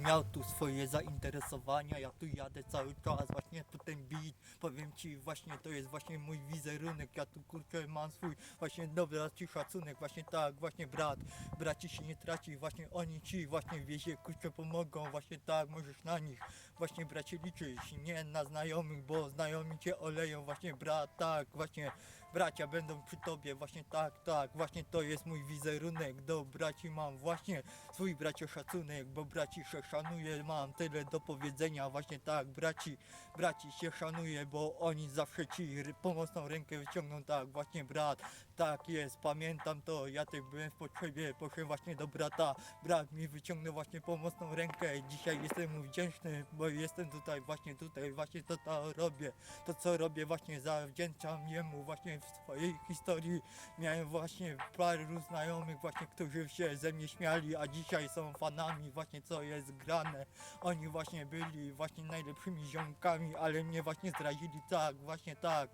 miał tu swoje zainteresowania, ja tu jadę cały czas właśnie po ten beat, powiem ci właśnie to jest właśnie mój wizerunek, ja tu kurczę mam swój właśnie dobra ci szacunek, właśnie tak, właśnie brat, braci się nie traci, właśnie oni ci właśnie wiezie kurczę pomogą, właśnie tak, możesz na nich właśnie bracie liczyć, nie na znajomych, bo znajomi cię oleją, właśnie brat, tak, właśnie bracia będą przy tobie, właśnie tak, tak, właśnie to jest mój wizerunek, do braci mam właśnie swój bracio szacunek, bo braci się szanuję, mam tyle do powiedzenia, właśnie tak, braci, braci się szanuję, bo oni zawsze ci pomocną rękę wyciągną, tak, właśnie brat, tak jest, pamiętam to, ja też byłem w potrzebie, poszedłem właśnie do brata, brat mi wyciągnął właśnie pomocną rękę, dzisiaj jestem mu wdzięczny, bo jestem tutaj, właśnie tutaj, właśnie to, to robię, to co robię właśnie zawdzięczam jemu właśnie w swojej historii, miałem właśnie paru znajomych właśnie, którzy się ze mnie śmiali, a dzisiaj są fanami właśnie co jest grane, oni właśnie byli właśnie najlepszymi ziomkami, ale mnie właśnie zrazili, tak, właśnie tak,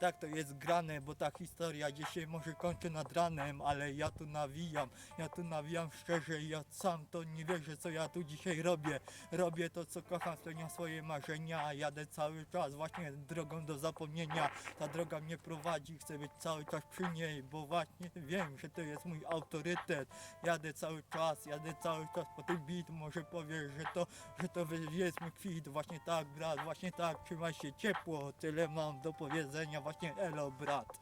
tak to jest grane, bo ta historia się może kończy nad ranem, ale ja tu nawijam, ja tu nawijam szczerze, ja sam to nie wierzę, co ja tu dzisiaj robię. Robię to, co kocham, spełniam swoje marzenia, jadę cały czas właśnie drogą do zapomnienia. Ta droga mnie prowadzi, chcę być cały czas przy niej, bo właśnie wiem, że to jest mój autorytet. Jadę cały czas, jadę cały czas po tym beat, może powiesz, że to, że to jest mój kwit, właśnie tak właśnie tak, trzymaj się ciepło, tyle mam do powiedzenia, właśnie elo brat.